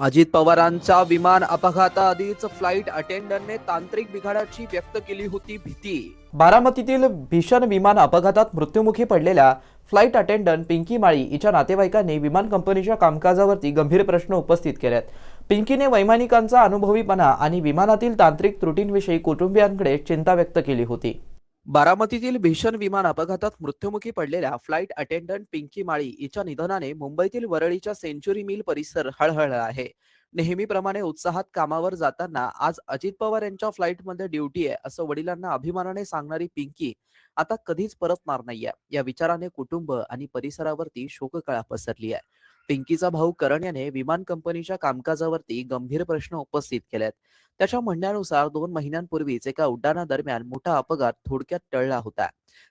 अजित पवारांचा विमान अपघाताआधीच फ्लाईट अटेंडंटने तांत्रिक बिघाडाची व्यक्त केली होती भीती. बारामतीतील भीषण विमान अपघातात मृत्युमुखी पडलेल्या फ्लाईट अटेंडंट पिंकी माळी हिच्या नातेवाईकांनी विमान कंपनीच्या कामकाजावरती गंभीर प्रश्न उपस्थित केलेत. पिंकीने वैमानिकांचा अनुभवीपणा आणि विमानातील तांत्रिक त्रुटींविषयी कुटुंबियांकडे चिंता व्यक्त केली होती. बारामतीतील भीषण विमान अपघातात मृत्युमुखी पडलेल्या फ्लाईट अटेंडंट पिंकी माळी हिच्या निधनाने मुंबईतील वरळीच्या सेंच्युरी मिल परिसर हळहळला आहे. नेहमीप्रमाणे उत्साहात कामावर जाताना आज अजित पवार यांच्या फ्लाईटमध्ये ड्युटी आहे असं वडिलांना अभिमानाने सांगणारी पिंकी आता कधीच परतणार नाहीये. या विचाराने कुटुंब आणि परिसरावरती शोककळा पसरली आहे. पिंकीचा भाऊ करण याने विमान कंपनीच्या कामकाजावरती गंभीर प्रश्न उपस्थित केलेत. त्याच्या म्हणण्यानुसार दोन महिन्यांपूर्वीच एका उड्डाणादरम्यान मोठा अपघात थोडक्यात टळला होता.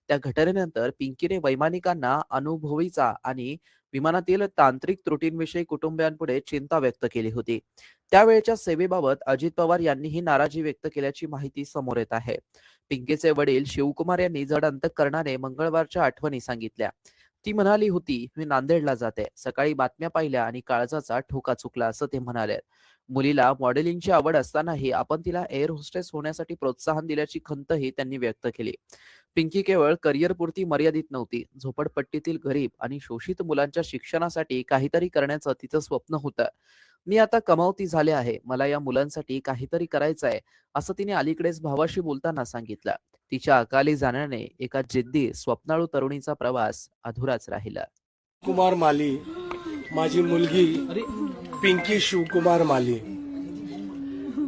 त्या घटनेनंतर पिंकीने वैमानिकांना अनुभवीचा आणि विमानातील तांत्रिक त्रुटींविषयी कुटुंबियांपुढे चिंता व्यक्त केली होती. त्यावेळच्या सेवेबाबत अजित पवार यांनीही नाराजी व्यक्त केल्याची माहिती समोर येत आहे. पिंकीचे वडील शिवकुमार यांनी जड अंतकरणाने मंगळवारच्या आठवणी सांगितल्या. ती म्हणाली होती मी नांदेडला जाते. सकाळी बातम्या पाहिल्या आणि काळजाचा ठोका चुकला असं ते म्हणाले मुलीला मॉडेलिंगची आवड असतानाही आपण तिला एअर होस्टेस होण्यासाठी प्रोत्साहन दिल्याची खंतही त्यांनी व्यक्त केली. पिंकी केवळ करिअर पुरती मर्यादित नव्हती. झोपडपट्टीतील गरीब आणि शोषित मुलांच्या शिक्षणासाठी काहीतरी करण्याचं तिचं स्वप्न होतं. मी आता कमावती झाले आहे. मला या मुलांसाठी काहीतरी करायचं आहे असं तिने अलीकडेच भावाशी बोलताना सांगितलं. तिच्या अकाली जाण्याने एका जिद्दी स्वप्नाळू तरुणीचा प्रवास अधुराच राहिला. कुमार माली माझी मुलगी पिंकी शिवकुमार माली.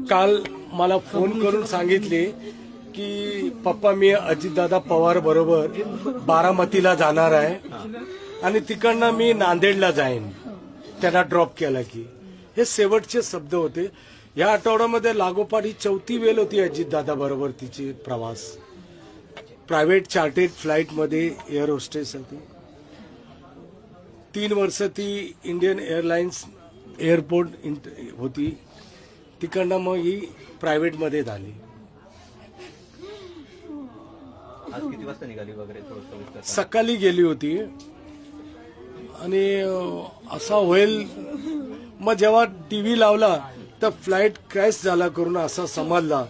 काल मला फोन करून सांगितले की पप्पा मी अजितदादा पवार बरोबर बारामतीला जाणार आहे आणि तिकडनं मी नांदेडला जाईन. त्यांना ड्रॉप केला की. हे शेवटचे शब्द होते. या आठवड्यामध्ये लागोपाठ ही चौथी वेळ होती अजितदादा बरोबर तिची प्रवास. प्रायव्हेट चार्टेड फ्लाईटमध्ये एअर होस्टेस होती. तीन वर्ष ती इंडियन एअरलाइन्स एअरपोर्ट होती. तिकडनं मग ही प्रायव्हेटमध्ये झाली. सकाळी गेली होती. आणि असा होईल मग जेव्हा टीव्ही लावला तर फ्लाईट क्रॅश झाला करून असा समजला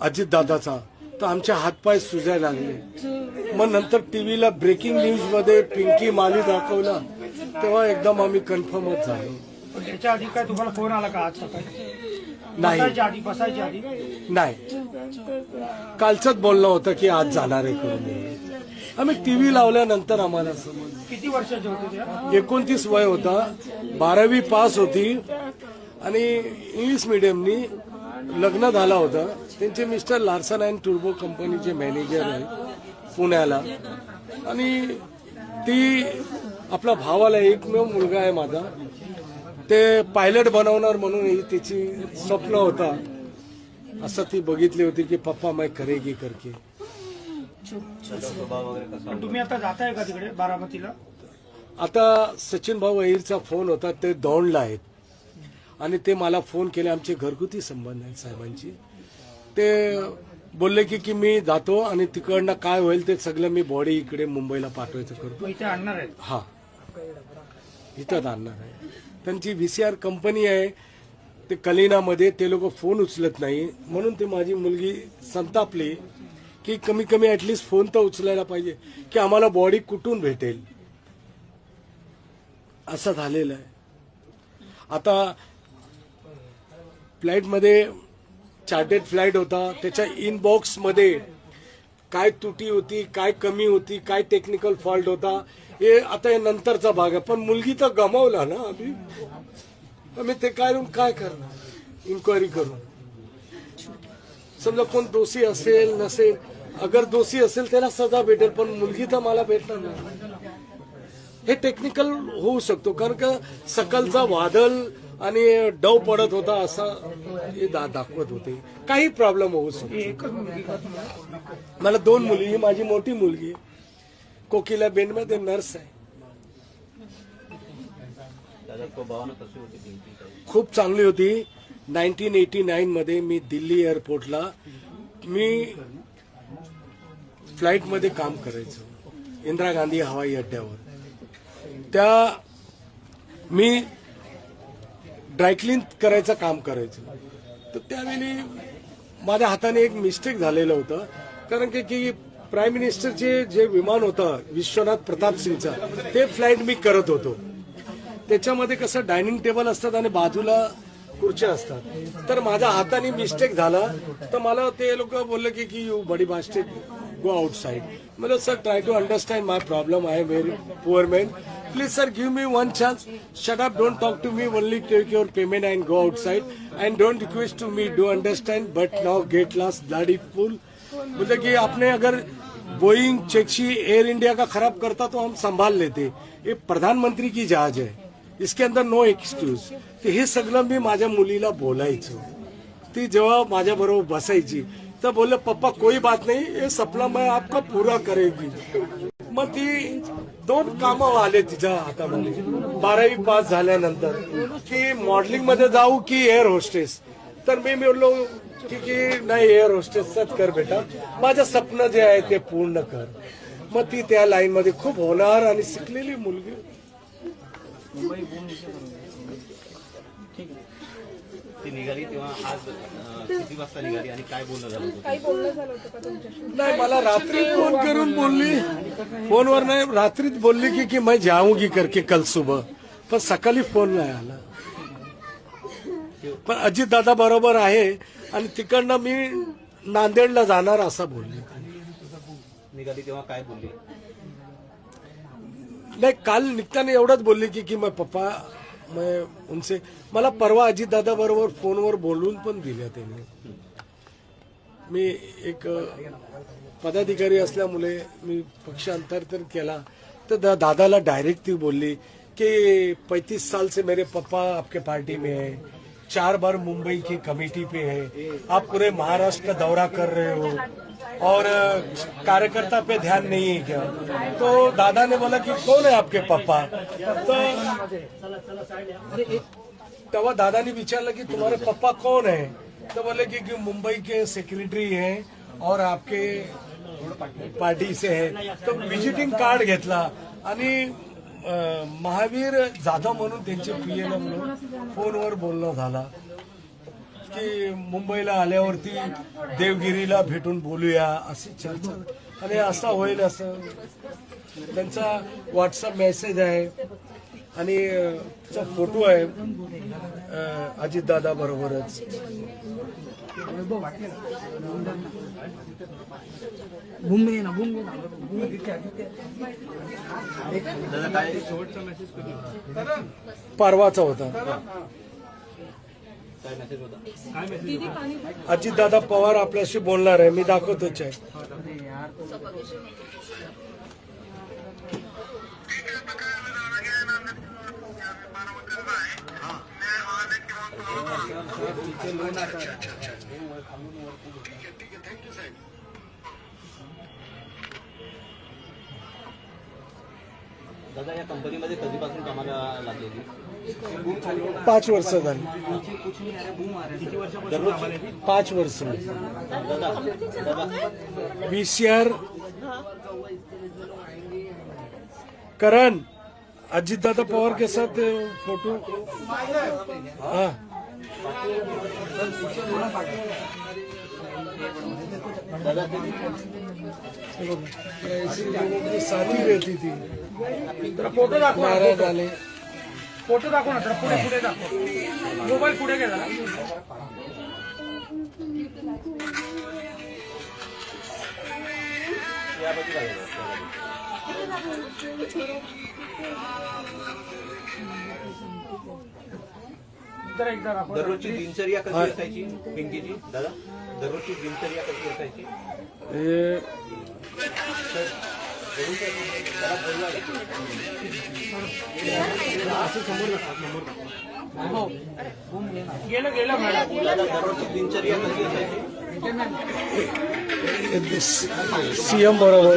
अजित दादाचा तर आमचे हातपाय सुजायला लागले. मग नंतर टीव्हीला ब्रेकिंग न्यूजमध्ये पिंकी माली दाखवला. तेव्हा एकदम आम्ही कन्फर्मच झालो. पण त्याच्या आधी काय तुम्हाला फोन आला का आज सकाळी? नाही. बसायच्या आधी नाही. कालचंच बोलणं होतं की आज जाणार आहे करून. आम्ही टीव्ही लावल्यानंतर आम्हाला समजलं किती वर्षाचे होते एकोणतीस वय होता. बारावी पास होती. आणि इंग्लिश मिडियमनी लग्न झाला होता. त्यांचे मिस्टर लार्सन अँड टुर्बो कंपनीचे मॅनेजर आहे पुण्याला. आणि ती आपला भावाला एकमेव मुलगा आहे माझा. ते पायलट बनवणार म्हणून ही तिची स्वप्न होता. असं ती बघितली होती की पप्पा मैं करेगी करके त्याचा स्वभाव वगैरे कसा पण तुम्ही आता जाताय का तिकडे बारामतीला? आता सचिन भाऊ अहिरचा फोन होता ते दौंडला आहेत. आणि ते मला फोन केले आमचे घरगुती संबंध आहेत साहेबांची. ते बोलले की की मी जातो आणि तिकडनं काय होईल ते सगळं मी बॉडी इकडे मुंबईला पाठवायचं करतो. इथे आणणार आहेत? हा. इथं आणणार आहे. त्यांची व्हीसीआर कंपनी आहे. ते कलिनामध्ये ते लोक फोन उचलत नाही. म्हणून ते माझी मुलगी संतापली. की कमी कमी ऍटलिस्ट फोन तर उचलायला पाहिजे की आम्हाला बॉडी कुठून भेटेल? असं झालेलं आहे. आता फ्लाईटमध्ये चार्टेड फ्लाईट होता त्याच्या इनबॉक्समध्ये काय तुटी होती काय कमी होती काय टेक्निकल फॉल्ट होता हे आता हे नंतरचा भाग आहे. पण मुलगी तर गमावला ना आम्ही. आम्ही ते काय काय करणार? इन्क्वायरी करून. समजा कोण दोषी असेल नसेल अगर दोषी असेल त्याला सजा भेटेल पण मुलगी तर मला भेटणार नाही. हे टेक्निकल होऊ शकतो कारण का सकाळचा वादळ आणि डव पडत होता असा हे दा दाखवत होते. काही प्रॉब्लेम होऊ शकतो. मला दोन मुली ही माझी मोठी मुलगी. कोकिला बेनमध्ये नर्स आहे. खूप चांगली होती. नाईन्टीन एटी नाईन मध्ये मी दिल्ली एअरपोर्टला मी फ्लाईटमध्ये काम करायचो. इंदिरा गांधी हवाई अड्ड्यावर. त्या मी ड्रायक्लीन करायचं काम करायचं. तर त्यावेळी माझ्या हाताने एक मिस्टेक झालेलं होतं. कारण की की प्राईम मिनिस्टरचे जे विमान होतं विश्वनाथ प्रताप सिंगचं ते फ्लाईट मी करत होतो. त्याच्यामध्ये कसं डायनिंग टेबल असतात आणि बाजूला खुर्च्या असतात. तर माझ्या हाताने मिस्टेक झाला. तर मला ते लोक बोलले की की you buddy mistake go outside मतलब sir try to understand my problem I very poor man please sir give me one chance shut up don't talk to me only take your payment and go outside and don't request to me do understand but now get last bloody full मतलब कि आपने अगर Boeing चेक्सी air India का खराब करता तो हम संभाल लेते। ये प्रधानमंत्री की जहाज है। इसके अंदर नो एक्सक्यूज हे सगळं मी माझ्या मुलीला बोलायचो। ती जेव्हा माझ्या बरोबर बसायची तर बोलले पप्पा कोई बात नहीं ये सपना मैं आपका पूरा करेगी। मग ती दोन कामं आले तिच्या हातामध्ये. बारावी पास झाल्यानंतर की मॉडेलिंगमध्ये जाऊ की एअर होस्टेस तर मी बोललो की की नाही एअर होस्टेसच कर बेटा. माझं स्वप्न जे आहे ते पूर्ण कर. मग ती त्या लाईन मध्ये खूप होणार आणि शिकलेली मुलगी ती निघाली तेव्हा आज अं, किती वाजता निघाली आणि काय बोलणं झालं होतं? काही बोलणं झालं होतं का तुमच्याशी? नाही मला रात्री फोन करून बोलली. फोनवर नाही रात्रीच बोलली की की मैं जाऊंगी करके कल सुबह. पण सकाळी फोन नाही आला. पण अजित दादा बरोबर आहे आणि तिकडनं मी नांदेडला जाणार असं बोलली. निघाली तेव्हा काय बोलली? नाही काल निघताना एवढंच बोलली की की मैं पप्पा मैं उनसे मला परवा अजितदादा बरोबर फोनवर बोलून पण दिल्या त्याने. मी एक पदाधिकारी असल्यामुळे मी पक्षांतर केला. तर दा, दादाला डायरेक्ट ती बोलली की पैतीस साल से मेरे पप्पा आपके पार्टी में है. चार बार मुंबई की कमेटी पे है। आप पूरे महाराष्ट्र का दौरा कर रहे हो। और कार्यकर्ता पे ध्यान नहीं है क्या? तो दादा ने बोला कि कौन है आपके पापा? तो तेव्हा दादाने विचारलं की तुम्हारे पप्पा कौन है? तो बोले कि, कि मुंबई के सेक्रेटरी हैं और आपके पार्टी से है। तो विजिटिंग कार्ड घेतला। महावीर जाधव म्हणून त्यांचे पीएल म्हणून फोनवर बोलणं झाला. की मुंबईला आल्यावरती देवगिरीला भेटून बोलूया अशी चर्चा. आणि असा होईल असं. त्यांचा व्हॉट्सअप मेसेज आहे. आणि त्याचा फोटो आहे अजितदादा बरोबरच. दादा काय परवाचा होता काय होता. अजित दादा पवार आपल्याशी बोलणार आहे. मी दाखवतोच आहे. दादा या कंपनीमध्ये कधीपासून कामाला लागलेली पाच वर्ष झाली. दररोज पाच वर्ष. दादा दादा व्हीसीआर करण अजित दादा पवार के साथ फोटो. हाँ. दादा ऐसी रहती थी फ़ोटो दाखव ना, नाराज़ फ़ोटो. दाखव ना पुढे पुढे दाखव मोबाईल पुढे घे जरा एकदा दाखव दररोजची दिनचर्या कशी असायची पिंकीची दादा दररोजची दिनचर्या कशी असायची हे गेलं गेलं मॅडम दादा दररोजची दिनचर्या कशी असायची सीएम बरोबर